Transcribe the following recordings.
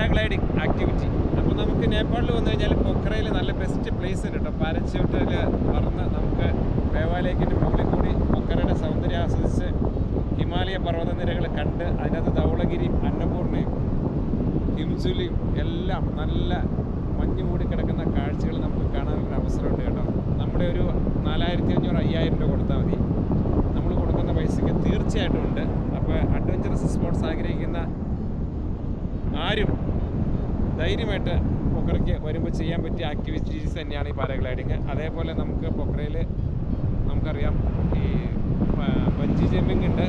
Paragliding activity. അപ്പോൾ നമുക്ക് നേപ്പാളിൽ വന്നു കഴിഞ്ഞാൽ പൊക്രയിൽ നല്ല ബെസ്റ്റ് പ്ലേസ് ഉണ്ട് കേട്ടോ. പാരച്യൂട്ടിൽ പറന്ന് നമുക്ക് മേവാലേക്കിന്റെ മുകളിൽ കൂടി പൊക്കരയുടെ സൗന്ദര്യം ആസ്വദിച്ച് ഹിമാലയ പർവത നിരകൾ കണ്ട് അതിനകത്ത് ധൗളഗിരിയും അന്നപൂർണയും ഹിംസുലിയും എല്ലാം നല്ല മഞ്ഞ് മൂടി കിടക്കുന്ന കാഴ്ചകൾ നമുക്ക് കാണാനൊരു അവസരമുണ്ട് കേട്ടോ. നമ്മുടെ ഒരു നാലായിരത്തി അഞ്ഞൂറ് അയ്യായിരം രൂപ കൊടുത്താൽ മതി. നമ്മൾ കൊടുക്കുന്ന പൈസയ്ക്ക് തീർച്ചയായിട്ടും ഉണ്ട്. അപ്പോൾ അഡ്വഞ്ചറസ് സ്പോർട്സ് ആഗ്രഹിക്കുന്ന ആരും ധൈര്യമായിട്ട് പൊക്കറയ്ക്ക് വരുമ്പോൾ ചെയ്യാൻ പറ്റിയ ആക്ടിവിറ്റീസ് തന്നെയാണ് ഈ പാരഗ്ലൈഡിങ് അതേപോലെ നമുക്ക് പൊക്കറയിൽ നമുക്കറിയാം ഈ ബഞ്ചി ജമ്പിങ് ഉണ്ട്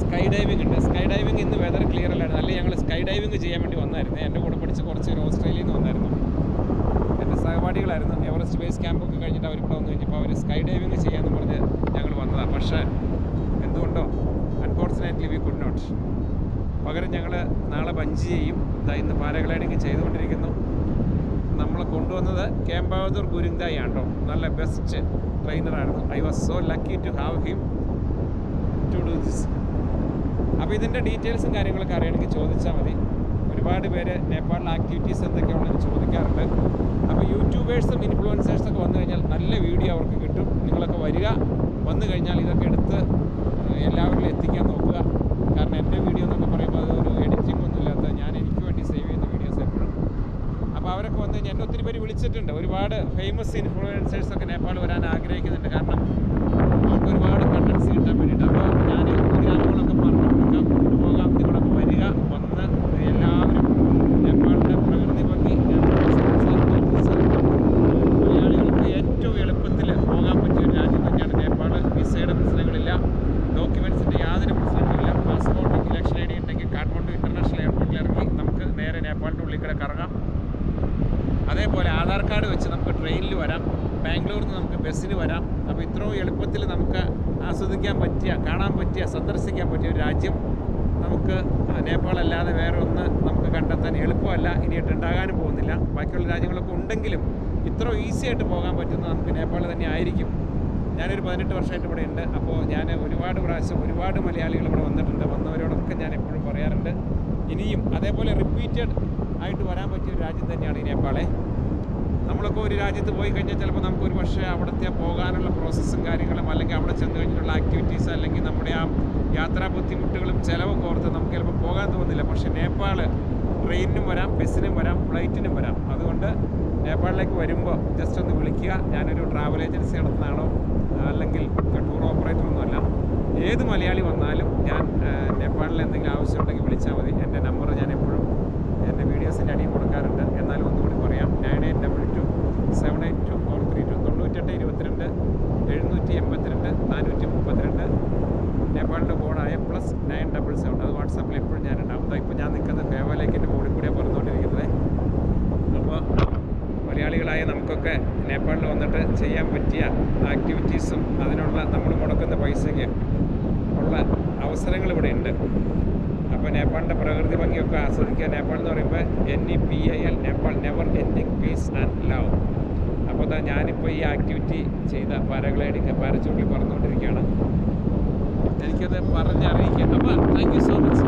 സ്കൈ ഡൈവിംഗ് ഉണ്ട്. സ്കൈ ഡൈവിംഗ് ഇന്ന് വെതർ ക്ലിയർ അല്ലായിരുന്നു. അല്ലെങ്കിൽ ഞങ്ങൾ സ്കൈ ഡൈവിംഗ് ചെയ്യാൻ വേണ്ടി വന്നായിരുന്നു. എന്റെ കൂടെ പഠിച്ച് കുറച്ച് പേര് ഓസ്ട്രേലിയയിൽ നിന്ന് വന്നായിരുന്നു. എന്റെ സഹപാഠികളായിരുന്നു എവറസ്റ്റ് ബേസ് ക്യാമ്പൊക്കെ കഴിഞ്ഞിട്ട് ഇവിടെ വന്നു കഴിഞ്ഞപ്പോൾ അവർ സ്കൈ ഡൈവിംഗ് ചെയ്യാമെന്ന് പറഞ്ഞ് ഞങ്ങൾ വന്നതാണ് പക്ഷേ എന്തുകൊണ്ടോ അൺഫോർച്ചുനേറ്റ്ലി വി കുഡ് നോട്ട് പകരം ഞങ്ങൾ നാളെ പഞ്ച് ചെയ്യും. ഇതാ ഇന്ന് പാരഗ്ലൈഡിങ് ചെയ്തുകൊണ്ടിരിക്കുന്നു. നമ്മൾ കൊണ്ടുവന്നത് ക്യാമ്പ് ബഹദൂർ ആണ്ടോ നല്ല best ട്രെയിനറായിരുന്നു I was so lucky to have him to do this അപ്പോൾ ഇതിന്റെ ഡീറ്റെയിൽസും കാര്യങ്ങളൊക്കെ അറിയണമെങ്കിൽ ചോദിച്ചാൽ മതി. ഒരുപാട് പേര് നേപ്പാളിലെ ആക്ടിവിറ്റീസ് എന്തൊക്കെയാണെന്ന് ചോദിക്കാറുണ്ട്. അപ്പോൾ യൂട്യൂബേഴ്സും ഇൻഫ്ലുവൻസേഴ്സും ഒക്കെ വന്നു കഴിഞ്ഞാൽ നല്ല വീഡിയോ അവർക്ക് കിട്ടും. നിങ്ങളൊക്കെ വരിക. വന്നു കഴിഞ്ഞാൽ ഇതൊക്കെ എടുത്ത് എല്ലാവരിലും എത്തിക്കാൻ നോക്കുക. കാരണം എന്റെ വീഡിയോ എന്നൊക്കെ പറയുമ്പോൾ അത് ഒരു എഡിറ്റിംഗ് ഒന്നും ഇല്ലാത്ത ഞാൻ എനിക്ക് വേണ്ടി സേവ് ചെയ്യുന്ന വീഡിയോസ് എപ്പോഴും അപ്പോൾ അവരൊക്കെ വന്നു കഴിഞ്ഞാൽ എന്നെ ഒത്തിരി പേര് വിളിച്ചിട്ടുണ്ട്. ഒരുപാട് ഫേമസ് ഇൻഫ്ലുവൻസേഴ്സൊക്കെ നേപ്പാൾ വരാൻ ആഗ്രഹിക്കുന്നുണ്ട്. കാരണം അവർക്ക് ഒരുപാട് കണ്ടൻസ് കിട്ടാൻ വേണ്ടിയിട്ട് അപ്പോൾ ഞാൻ ഗ്രാമങ്ങളൊക്കെ പറഞ്ഞു കൊടുക്കാം കൊണ്ടുപോകാം നിങ്ങളൊക്കെ വരിക വന്ന് എല്ലാവരും നേപ്പാളിന്റെ പ്രകൃതി ഭംഗി നേപ്പാളിലെ സംസ്കാരം, മലയാളികൾക്ക് ഏറ്റവും എളുപ്പത്തിൽ പോകാൻ പറ്റിയ ഒരു രാജ്യം തന്നെയാണ് നേപ്പാൾ വിസയുടെ പ്രശ്നങ്ങളില്ല ഡോക്യുമെൻസിന്റെ യാതൊരു പ്രശ്നങ്ങളില്ല പാസ്പോർട്ട് ഇലക്ഷൻ ഐ ഡി ഉണ്ടെങ്കിൽ കാഠ്മണ്ഡു ഇന്റർനാഷണൽ എയർപോർട്ടിൽ ഇറങ്ങി നമുക്ക് നേരെ നേപ്പാളിന്റെ ഉള്ളിൽ കൂടെ കറങ്ങാം അതേപോലെ ആധാർ കാർഡ് വെച്ച് നമുക്ക് ട്രെയിനിൽ വരാം. ബാംഗ്ലൂരിൽ നിന്ന് നമുക്ക് ബസ്സിന് വരാം. അപ്പോൾ ഇത്രയും എളുപ്പത്തിൽ നമുക്ക് ആസ്വദിക്കാൻ പറ്റിയ കാണാൻ പറ്റിയ സന്ദർശിക്കാൻ പറ്റിയ ഒരു രാജ്യം നമുക്ക് നേപ്പാളല്ലാതെ വേറെ ഒന്ന് നമുക്ക് കണ്ടെത്താൻ എളുപ്പമല്ല. ഇനിയിട്ട് ഉണ്ടാകാനും പോകുന്നില്ല. ബാക്കിയുള്ള രാജ്യങ്ങളൊക്കെ ഉണ്ടെങ്കിലും ഇത്ര ഈസി ആയിട്ട് പോകാൻ പറ്റുന്നത് നമുക്ക് നേപ്പാൾ തന്നെ ആയിരിക്കും. ഞാനൊരു പതിനെട്ട് വർഷമായിട്ട് ഇവിടെ ഉണ്ട്. അപ്പോൾ ഞാൻ ഒരുപാട് പ്രാവശ്യം ഒരുപാട് മലയാളികൾ ഇവിടെ വന്നിട്ടുണ്ട്. വന്നവരോടൊക്കെ ഞാൻ എപ്പോഴും പറയാറുണ്ട്. ഇനിയും അതേപോലെ റിപ്പീറ്റഡ് ആയിട്ട് വരാൻ പറ്റിയ ഒരു രാജ്യം തന്നെയാണ് ഈ നേപ്പാളെ. നമ്മളൊക്കെ ഒരു രാജ്യത്ത് പോയി കഴിഞ്ഞാൽ ചിലപ്പോൾ നമുക്ക് ഒരു പക്ഷേ അവിടുത്തെ പോകാനുള്ള പ്രോസസ്സും കാര്യങ്ങളും അല്ലെങ്കിൽ അവിടെ ചെന്ന് കഴിഞ്ഞിട്ടുള്ള ആക്ടിവിറ്റീസ് അല്ലെങ്കിൽ നമ്മുടെ ആ യാത്രാ ബുദ്ധിമുട്ടുകളും ചിലവൊക്കെ ഓർത്ത് നമുക്ക് ചിലപ്പോൾ പോകാൻ തോന്നില്ല. പക്ഷേ നേപ്പാൾ ട്രെയിനിനും വരാം ബസ്സിനും വരാം ഫ്ലൈറ്റിനും വരാം. അതുകൊണ്ട് നേപ്പാളിലേക്ക് വരുമ്പോൾ ജസ്റ്റ് ഒന്ന് വിളിക്കുക. ഞാനൊരു ട്രാവൽ ഏജൻസി നടത്തുന്നതാണോ? അല്ലെങ്കിൽ ടൂർ ഓപ്പറേറ്റർ ഒന്നുമല്ല. ഏത് മലയാളി വന്നാലും ഞാൻ എന്തെങ്കിലും ആവശ്യമുണ്ടെങ്കിൽ വിളിച്ചാൽ മതി. എന്റെ നമ്പർ ഞാൻ എപ്പോഴും എന്റെ വീഡിയോസിന്റെ അടിയിൽ കൊടുക്കാറുണ്ട്. എന്നാലും ഒന്നുകൂടി പറയാം. Nine eight double two seven eight two four three two തൊണ്ണൂറ്റെട്ട് ഇരുപത്തിരണ്ട് എഴുന്നൂറ്റി എൺപത്തിരണ്ട് നാനൂറ്റി മുപ്പത്തിരണ്ട്. നേപ്പാളിന്റെ കോഡായ പ്ലസ് നയൻ ഡബിൾ സെവൻ അത് വാട്സാപ്പിൽ എപ്പോഴും ഞാനുണ്ടാവും ദാ ഇപ്പോൾ ഞാൻ നിൽക്കുന്നത് ഫേവലേക്കിന്റെ ബോർഡിൽ കൂടിയാണ് പറഞ്ഞുകൊണ്ടിരിക്കുന്നത്. അപ്പോൾ മലയാളികളായ നമുക്കൊക്കെ നേപ്പാളിൽ വന്നിട്ട് ചെയ്യാൻ പറ്റിയ ആക്ടിവിറ്റീസും അതിനുള്ള നമ്മൾ മുടക്കുന്ന പൈസയ്ക്ക് ഉള്ള അവസരങ്ങൾ ഇവിടെ ഉണ്ട്. നേപ്പാളിന്റെ പ്രകൃതി ഭംഗിയൊക്കെ ആസ്വദിക്കുക. നേപ്പാൾ എന്ന് പറയുമ്പോൾ N E P I L Nepal never ending peace and love അപ്പോൾ അതാ ഞാനിപ്പോൾ ഈ ആക്ടിവിറ്റി ചെയ്ത പാരാഗ്ലൈഡിങ് പാരച്ചൂട്ടിൽ പറഞ്ഞുകൊണ്ടിരിക്കുകയാണ് എനിക്കത് പറഞ്ഞറിയിക്കാം അപ്പോൾ താങ്ക് യു സോ മച്ച്